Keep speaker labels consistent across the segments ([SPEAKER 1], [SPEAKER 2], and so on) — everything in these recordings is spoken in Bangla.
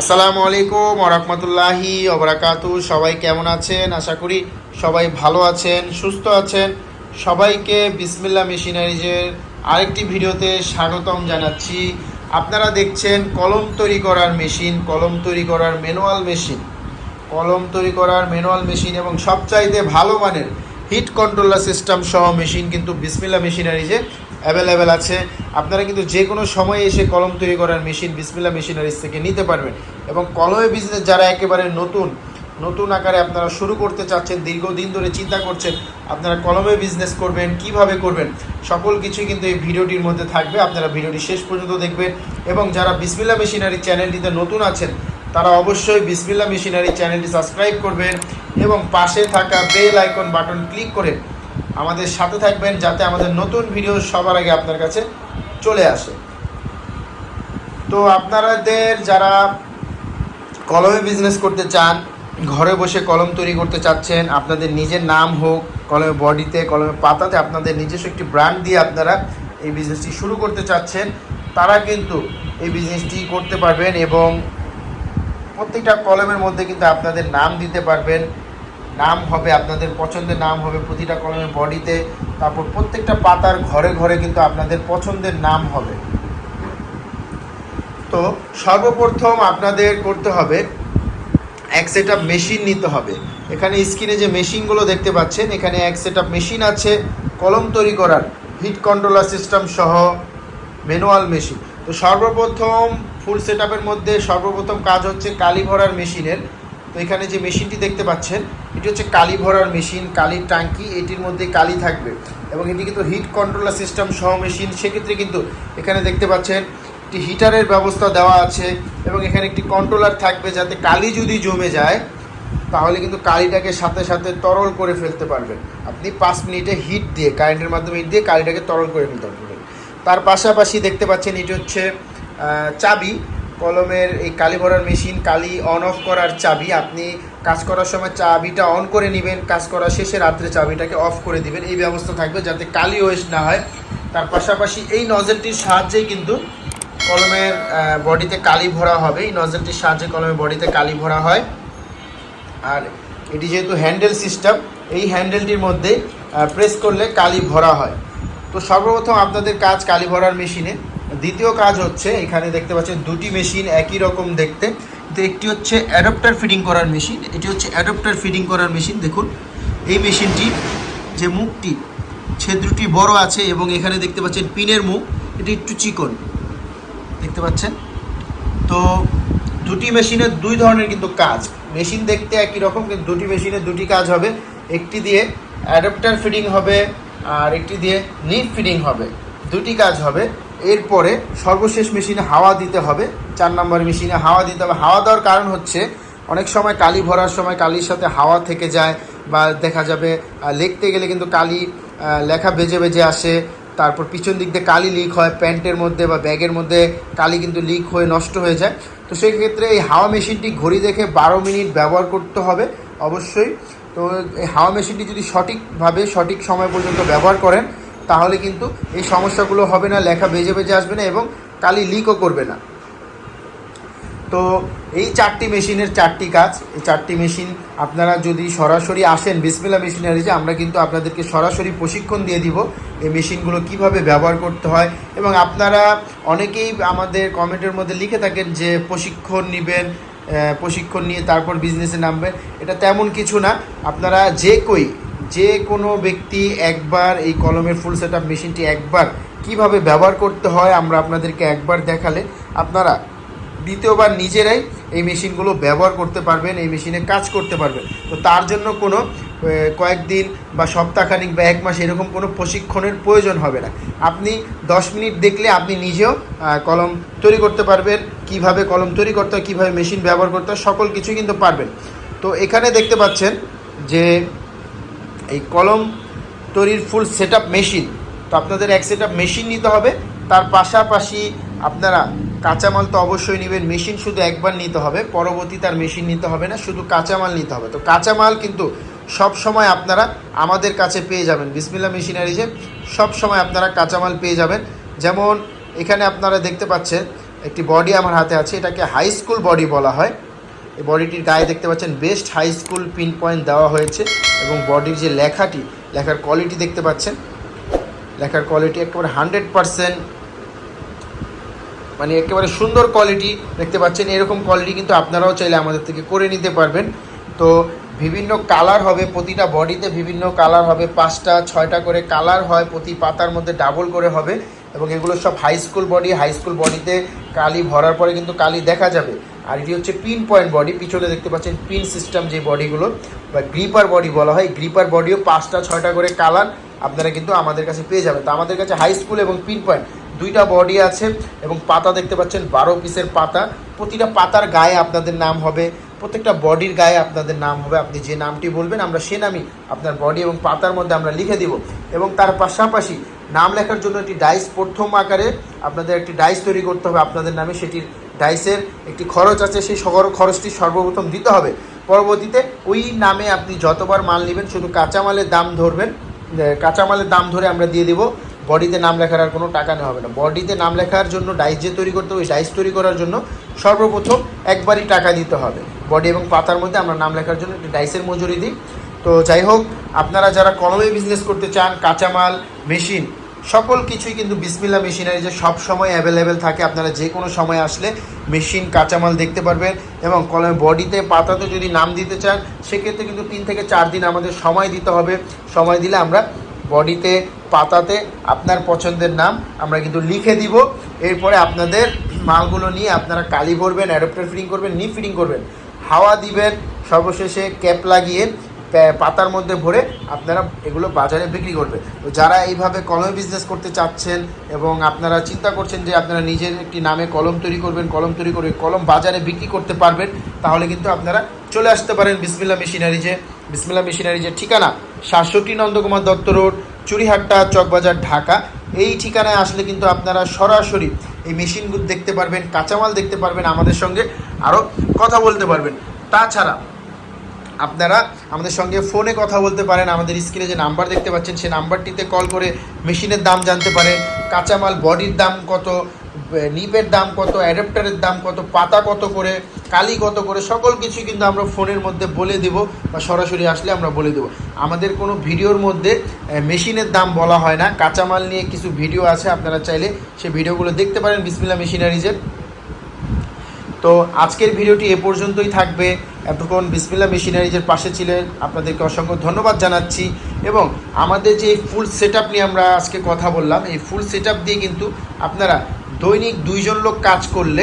[SPEAKER 1] আসসালামু আলাইকুম ওরহমতুল্লাহি ওবরাকাতু সবাই কেমন আছেন? আশা করি সবাই ভালো আছেন, সুস্থ আছেন। সবাইকে বিসমিল্লা মেশিনারিজের আরেকটি ভিডিওতে স্বাগতম জানাচ্ছি। আপনারা দেখছেন কলম তৈরি করার মেশিন, কলম তৈরি করার ম্যানুয়াল মেশিন। কলম তৈরি করার ম্যানুয়াল মেশিন এবং সবচাইতে ভালো মানের হিট কন্ট্রোলার সিস্টেম সহ মেশিন কিন্তু বিসমিল্লা মেশিনারিজে অ্যাভেলেবেল আছে। আপনারা কিন্তু যে কোনো সময়ে এসে কলম তৈরি করার মেশিন বিসমিল্লা মেশিনারিজ থেকে নিতে পারবেন। এবং কলমে বিজনেস যারা একেবারে নতুন নতুন আকারে আপনারা শুরু করতে চাচ্ছেন, দীর্ঘদিন ধরে চিন্তা করছেন, আপনারা কলমে বিজনেস করবেন, কীভাবে করবেন, সকল কিছুই কিন্তু এই ভিডিওটির মধ্যে থাকবে। আপনারা ভিডিওটি শেষ পর্যন্ত দেখবেন এবং যারা বিসমিল্লা মেশিনারি চ্যানেলটিতে নতুন আছেন, তারা অবশ্যই বিসমিল্লা মেশিনারি চ্যানেলটি সাবস্ক্রাইব করবেন এবং পাশে থাকা বেল আইকন বাটন ক্লিক করে আমাদের সাথে থাকবেন যাতে আমাদের নতুন ভিডিও সবার আগে আপনার কাছে চলে আসে। তো আপনাদের যারা কলমে বিজনেস করতে চান, ঘরে বসে কলম তৈরি করতে চাচ্ছেন, আপনাদের নিজের নাম হোক, কলমে বডিতে, কলমে পাতাতে আপনাদের নিজস্ব একটি ব্র্যান্ড দিয়ে আপনারা এই বিজনেসটি শুরু করতে চাচ্ছেন, তারা কিন্তু এই বিজনেসটি করতে পারবেন এবং প্রত্যেকটা কলমের মধ্যে কিন্তু আপনাদের নাম দিতে পারবেন। নাম হবে, আপনাদের পছন্দের নাম হবে প্রতিটা কলমের বডিতে, তারপর প্রত্যেকটা পাতার ঘরে ঘরে কিন্তু আপনাদের পছন্দের নাম হবে। তো সর্বপ্রথম আপনাদের করতে হবে, এক সেট আপ মেশিন নিতে হবে। এখানে স্ক্রিনে যে মেশিনগুলো দেখতে পাচ্ছেন, এখানে এক সেট আপ মেশিন আছে, কলম তৈরি করার হিট কন্ট্রোলার সিস্টেম সহ ম্যানুয়াল মেশিন তো সর্বপ্রথম ফুল সেট মধ্যে সর্বপ্রথম কাজ হচ্ছে কালি ভরার মেশিনের তো এখানে যে মেশিনটি দেখতে পাচ্ছেন এটি হচ্ছে কালি ভরার মেশিন কালির ট্যাঙ্কি, এটির মধ্যে কালি থাকবে এবং এটি কিন্তু হিট কন্ট্রোলার সিস্টেম সহ মেশিন। সেক্ষেত্রে কিন্তু এখানে দেখতে পাচ্ছেন একটি হিটারের ব্যবস্থা দেওয়া আছে এবং এখানে একটি কন্ট্রোলার থাকবে যাতে কালি যদি জমে যায়, তাহলে কিন্তু কালিটাকে সাথে সাথে তরল করে ফেলতে পারবেন। আপনি পাঁচ মিনিটে হিট দিয়ে, কারেন্টের মাধ্যমে হিট দিয়ে কালিটাকে তরল করে ফেলতে পারবেন। তার পাশাপাশি দেখতে পাচ্ছেন এটি হচ্ছে চাবি। কলমের এই কালি ভরার মেশিন, কালি অন অফ করার চাবি। আপনি কাজ করার সময় চাবিটা অন করে নেবেন, কাজ করার শেষে রাত্রে চাবিটাকে অফ করে দিবেন। এই ব্যবস্থা থাকবে যাতে কালি ওয়েস্ট না হয়। তার পাশাপাশি এই নজেলটির সাহায্যেই কিন্তু কলমের বডিতে কালি ভরা হবে। এই নজেলটির সাহায্যে কলমের বডিতে কালি ভরা হয়। আর এটি যেহেতু হ্যান্ডেল সিস্টেম এই হ্যান্ডেলটির মধ্যে প্রেস করলে কালি ভরা হয়। তো সর্বপ্রথম আপনাদের কাজ কালি ভরার মেশিনে দ্বিতীয় কাজ হচ্ছে, এখানে দেখতে পাচ্ছেন দুটি মেশিন একই রকম দেখতে। তো একটি হচ্ছে অ্যাডপ্টার ফিটিং করার মেশিন, এটি হচ্ছে অ্যাডপ্টার ফিটিং করার মেশিন, দেখুন। এই মেশিনটি, যে মুখটি ছিদ্রটি বড় আছে এবং এখানে দেখতে পাচ্ছেন পিনের মুখ, এটি একটু চিকন। দেখতে পাচ্ছেন? তো দুটি মেশিনের দুই ধরনের কিন্তু কাজ। মেশিন দেখতে একই রকম, কিন্তু দুটি মেশিনের দুটি কাজ হবে। একটি দিয়ে অ্যাডাপ্টার ফিটিং হবে আর একটি দিয়ে নিট ফিটিং হবে। দুটি কাজ হবে। এরপরে সর্বশেষ মেশিনে হাওয়া দিতে হবে, চার নম্বর মেশিনে হাওয়া দিতে হবে। হাওয়া দেওয়ার কারণ হচ্ছে, অনেক সময় কালি ভরার সময় কালির সাথে হাওয়া থেকে যায় বা দেখা যাবে লিখতে গেলে কিন্তু কালি লেখা বেজে বেজে আসে, তারপর পিছন দিক দিয়ে কালি লিক হয়, প্যান্টের মধ্যে বা ব্যাগের মধ্যে কালি কিন্তু লিক হয়ে নষ্ট হয়ে যায়। তো সেই ক্ষেত্রে এই হাওয়া মেশিনটি ঘড়ি দেখে বারো মিনিট ব্যবহার করতে হবে, অবশ্যই। তো এই হাওয়া মেশিনটি যদি সঠিকভাবে, সঠিক সময় পর্যন্ত ব্যবহার করেন তাহলে কিন্তু এই সমস্যাগুলো হবে না, লেখা বেজে বেজে আসবে না এবং কালি লিকও করবে না। তো এই চারটি মেশিনের চারটি কাজ, এই চারটি মেশিন আপনারা যদি সরাসরি আসেন বিসমিল্লা মেশিনারিজে আমরা কিন্তু আপনাদেরকে সরাসরি প্রশিক্ষণ দিয়ে দিব এই মেশিনগুলো কীভাবে ব্যবহার করতে হয় এবং আপনারা অনেকেই আমাদের কমেন্টের মধ্যে লিখে থাকেন যে প্রশিক্ষণ নেবেন প্রশিক্ষণ নিয়ে তারপর বিজনেসে নামবেন, এটা তেমন কিছু না। আপনারা যে কই যে কোনো ব্যক্তি একবার এই কলমের ফুল সেট মেশিনটি একবার কীভাবে ব্যবহার করতে হয় আমরা আপনাদেরকে একবার দেখালে আপনারা দ্বিতীয়বার নিজেরাই এই মেশিনগুলো ব্যবহার করতে পারবেন, এই মেশিনে কাজ করতে পারবেন। তো তার জন্য কোনো কয়েকদিন বা সপ্তাহখানিক বা এক মাস এরকম কোনো প্রশিক্ষণের প্রয়োজন হবে না। আপনি দশ মিনিট দেখলে আপনি নিজেও কলম তৈরি করতে পারবেন, কীভাবে কলম তৈরি করতে হয়, কীভাবে মেশিন ব্যবহার করতে হয়, সকল কিছুই কিন্তু পারবেন। তো এখানে দেখতে পাচ্ছেন যে এই কলম তৈরির ফুল সেট মেশিন তো আপনাদের এক সেট মেশিন নিতে হবে। তার পাশাপাশি আপনারা কাঁচামাল তো অবশ্যই নেবেন। মেশিন শুধু একবার নিতে হবে। পরবর্তী তার মেশিন নিতে হবে না। শুধু কাঁচামাল নিতে হবে। তো কাঁচামাল কিন্তু সব সময় আপনারা আমাদের কাছে পেয়ে যাবেন। বিসমিল্লা মেশিনারিজে সব সময় আপনারা কাঁচামাল পেয়ে যাবেন। যেমন এখানে আপনারা দেখতে পাচ্ছেন, একটি বডি আমার হাতে আছে। এটাকে হাই স্কুল বডি বলা হয়। এই বডিটির গায়ে দেখতে পাচ্ছেন best high school pin point দেওয়া হয়েছে এবং বডির যে লেখাটি, লেখার কোয়ালিটি দেখতে পাচ্ছেন। লেখার কোয়ালিটি একেবারে হান্ড্রেড পারসেন্ট মানে একেবারে সুন্দর কোয়ালিটি দেখতে পাচ্ছেন। এরকম কোয়ালিটি কিন্তু আপনারাও চাইলে আমাদের থেকে করে নিতে পারবেন। তো বিভিন্ন কালার হবে প্রতিটা বডিতে বিভিন্ন কালার হবে, পাঁচটা, ছয়টা করে কালার হয়, প্রতি পাতার মধ্যে ডাবল করে হবে। এবং এগুলো সব high school body high school বডিতে কালি ভরার পরে কিন্তু কালি দেখা যাবে। আর এটি হচ্ছে পিন পয়েন্ট বডি পিছনে দেখতে পাচ্ছেন পিন সিস্টেম যে বডিগুলো বা গ্রিপার বডি বলা হয়। গ্রিপার বডিও পাঁচটা, ছয়টা করে কালার আপনারা কিন্তু আমাদের কাছে পেয়ে যাবেন। তো আমাদের কাছে হাই স্কুল এবং পিন পয়েন্ট দুইটা বডি আছে এবং পাতা দেখতে পাচ্ছেন, বারো পিসের পাতা। প্রতিটা পাতার গায়ে আপনাদের নাম হবে, প্রত্যেকটা বডির গায়ে আপনাদের নাম হবে। আপনি যে নামটি বলবেন, আমরা সে নামই আপনার বডি এবং পাতার মধ্যে আমরা লিখে দিব। এবং তার পাশাপাশি নাম লেখার জন্য একটি ডাইস প্রথম আকারে আপনাদের একটি ডাইস তৈরি করতে হবে। আপনাদের নামে সেটির ডাইসের একটি খরচ আছে, সেই খরচটি সর্বপ্রথম দিতে হবে। পরবর্তীতে ওই নামে আপনি যতবার মাল নেবেন, শুধু কাঁচামালের দাম ধরবেন কাঁচামালের দাম ধরে আমরা দিয়ে দিব। বডিতে নাম লেখার আর কোনো টাকা নেওয়া হবে না। বডিতে নাম লেখার জন্য, ডাইস যে তৈরি করতে হবে, ওই ডাইস তৈরি করার জন্য সর্বপ্রথম একবারই টাকা দিতে হবে। বডি এবং পাতার মধ্যে আমরা নাম লেখার জন্য একটি ডাইসের মজুরি দিই। তো যাই হোক, আপনারা যারা কলমে বিজনেস করতে চান, কাঁচামাল মেশিন সকল কিছুই কিন্তু বিসমিল্লা মেশিনারি যে সব সময় অ্যাভেলেবেল থাকে, আপনারা যে কোনো সময় আসলে মেশিন, কাঁচামাল দেখতে পারবেন এবং কলমে বডিতে, পাতাতে যদি নাম দিতে চান, সেক্ষেত্রে কিন্তু তিন থেকে চার দিন আমাদের সময় দিতে হবে। সময় দিলে আমরা বডিতে, পাতাতে আপনার পছন্দের নাম আমরা কিন্তু লিখে দিব। এরপরে আপনাদের মালগুলো নিয়ে আপনারা কালি ভরবেন অ্যাডাপ্টার ফিটিং করবেন নি ফিটিং করবেন, হাওয়া দিবেন, সর্বশেষে ক্যাপ লাগিয়ে পাতার মধ্যে ভরে আপনারা এগুলো বাজারে বিক্রি করবেন। তো যারা এইভাবে কলম বিজনেস করতে চাচ্ছেন এবং আপনারা চিন্তা করছেন যে আপনারা নিজের একটি নামে কলম তৈরি করবেন, কলম তৈরি করে কলম বাজারে বিক্রি করতে পারবেন, তাহলে কিন্তু আপনারা চলে আসতে পারেন বিসমিল্লা মেশিনারিজে বিসমিল্লা মেশিনারিজের ঠিকানা, সাতষট্টি নন্দকুমার দত্ত রোড চুরিহাট্টা চকবাজার, ঢাকা। এই ঠিকানায় আসলে কিন্তু আপনারা সরাসরি এই মেশিনগুলো দেখতে পারবেন, কাঁচামাল দেখতে পারবেন, আমাদের সঙ্গে আরও কথা বলতে পারবেন। তাছাড়া আপনারা আমাদের সঙ্গে ফোনে কথা বলতে পারেন, আমাদের স্ক্রিনে যে নাম্বার দেখতে পাচ্ছেন সেই নাম্বারটিতে কল করে মেশিনের দাম জানতে পারেন, কাঁচামাল বডির দাম কত নিপের দাম কত অ্যাডাপ্টারের দাম কত, পাতা কত করে, কালি কত করে, সকল কিছু কিন্তু আমরা ফোনের মধ্যে বলে দেব বা সরাসরি আসলে আমরা বলে দেবো। আমাদের কোনো ভিডিওর মধ্যে মেশিনের দাম বলা হয় না। কাঁচামাল নিয়ে কিছু ভিডিও আছে, আপনারা চাইলে সেই ভিডিওগুলো দেখতে পারেন বিসমিল্লা মেশিনারিজের তো আজকের ভিডিওটি এ পর্যন্তই থাকবে। এতক্ষণ বিসমিল্লা মেশিনারিজের পাশে ছিলেন। আপনাদেরকে অসংখ্য ধন্যবাদ জানাচ্ছি এবং আমাদের যে ফুল সেট নিয়ে আমরা আজকে কথা বললাম, এই ফুল সেট দিয়ে কিন্তু আপনারা দৈনিক দুইজন লোক কাজ করলে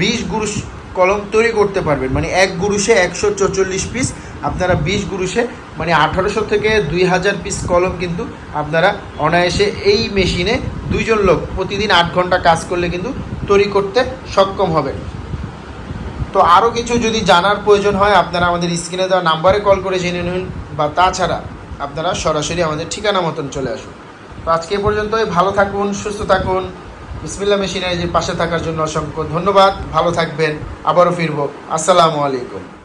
[SPEAKER 1] বিশ গুরুষ কলম তৈরি করতে পারবেন। মানে এক গুরুষে একশো চৌচল্লিশ পিস আপনারা বিশ গুরুষে মানে আঠারোশো থেকে দুই হাজার পিস কলম কিন্তু আপনারা অনায়াসে এই মেশিনে দুইজন লোক প্রতিদিন আট ঘণ্টা কাজ করলে কিন্তু তৈরি করতে সক্ষম হবেন। তো আরও কিছু যদি জানার প্রয়োজন হয়, আপনারা আমাদের স্ক্রিনে দেওয়া নাম্বারে কল করে জেনে নিন, বা তাছাড়া আপনারা সরাসরি আমাদের ঠিকানা মতন চলে আসুন। তো আজকে পর্যন্তই, ভালো থাকুন, সুস্থ থাকুন। বিসমিল্লা যে পাশে থাকার জন্য অসংখ্য ধন্যবাদ, ভালো থাকবেন, আবারও ফিরব। আসসালামু আলাইকুম।